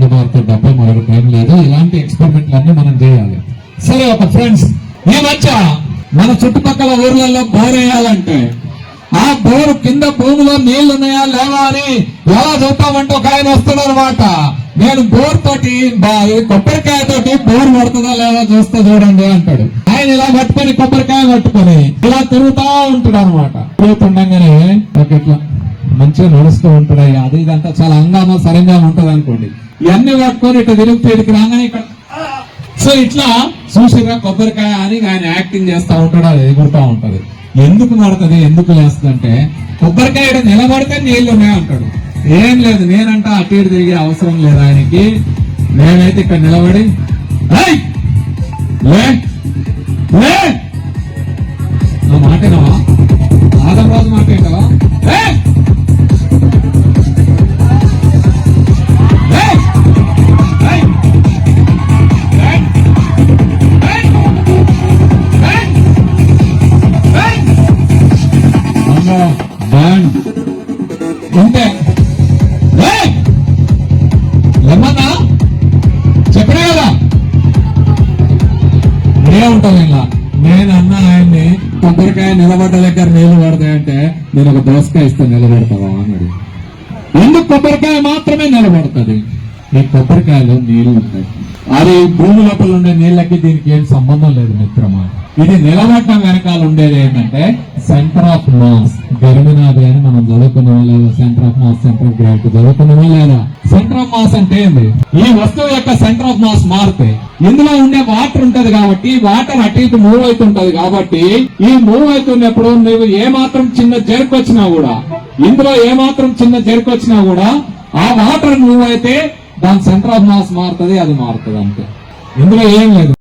వంద మారుతుంది తప్ప మరొక టైం లేదు. ఇలాంటి ఎక్స్పెరిమెంట్లు అన్ని మనం చేయాలి. సరే ఒక ఫ్రెండ్స్ ఈ మధ్య మన చుట్టుపక్కల ఊర్లలో బోర్ వేయాలంటే ఆ బోరు కింద భూమిలో నీళ్ళు ఉన్నాయా లేవా అని ఎలా చూద్దామంటే ఒక ఆయన వస్తాడు అనమాట నేను బోర్ తోటి కొబ్బరికాయ తోటి బోర్ పడుతుందా లేదా చూస్తా చూడండి అంటాడు. ఆయన ఇలా పట్టుకొని కొబ్బరికాయ పట్టుకొని ఇలా తిరుగుతా ఉంటాడు అనమాట తిరుగుతుండగానే ఒక ఇట్లా మంచిగా నడుస్తూ ఉంటాడు అది ఇదంతా చాలా అందంగా సరంగా ఉంటది అనుకోండి ఇవన్నీ పట్టుకొని ఇట్లా తిరుగుతూ ఇక్కడికి రాగానే ఇక్కడ సో ఇట్లా చూసిరా కొబ్బరికాయ అని ఆయన యాక్టింగ్ చేస్తూ ఉంటాడు అది ఎగురుతూ ఉంటుంది. ఎందుకు పడుతుంది ఎందుకు చేస్తుందంటే కొబ్బరికాయ నిలబడితే నీళ్ళు ఉన్నాయి అంటాడు. ఏం లేదు నేనంట అటు ఇటు తిరిగే అవసరం లేదు ఆయనకి. నేనైతే ఇక్కడ నిలబడి లే! లే! అమ్మో బ్యాండ్. ఉంటే! ఏమన్నా చెప్పడే కదా? ఏముంటావు ఇలా నేను అన్న ఆయన్ని కొబ్బరికాయ నిలబడ్డ దగ్గర నీళ్ళు పడతాయంటే నేను ఒక దోసకాయ ఇస్తే నిలబడతావా అన్నాడు ఎందుకు కొబ్బరికాయ మాత్రమే నిలబడుతుంది? ఈ కొబ్బరికాయలో నీళ్ళు ఉంటాయి. అది భూమి లోపల ఉండే నీళ్ళకి దీనికి ఏం సంబంధం లేదు మిత్రమా? ఇది నిలబడటం వెనకాల ఉండేది ఏంటంటే సెంటర్ ఆఫ్ మాస్ గర్మినాది అని మనం చదువుకున్నాం లేదా? Centre of mass centre of gravity చదువుకున్నామా లేదా? సెంటర్ ఆఫ్ మాస్ అంటే ఏంది? ఈ వస్తువు యొక్క సెంటర్ ఆఫ్ మాస్ మారితే ఇందులో ఉండే వాటర్ ఉంటది కాబట్టి వాటర్ అటు ఇటు మూవ్ అవుతుంటది కాబట్టి ఈ మూవ్ అవుతున్నప్పుడు నువ్వు ఏ మాత్రం చిన్న చేరుకొచ్చినా కూడా ఇందులో ఏ మాత్రం చిన్న చేరుకొచ్చినా కూడా ఆ వాటర్ మూవ్ అయితే దాని సెంటర్ ఆఫ్ మాస్ మారుతుంది అది మారుతుంది అంతే. ఇందులో ఏం లేదు.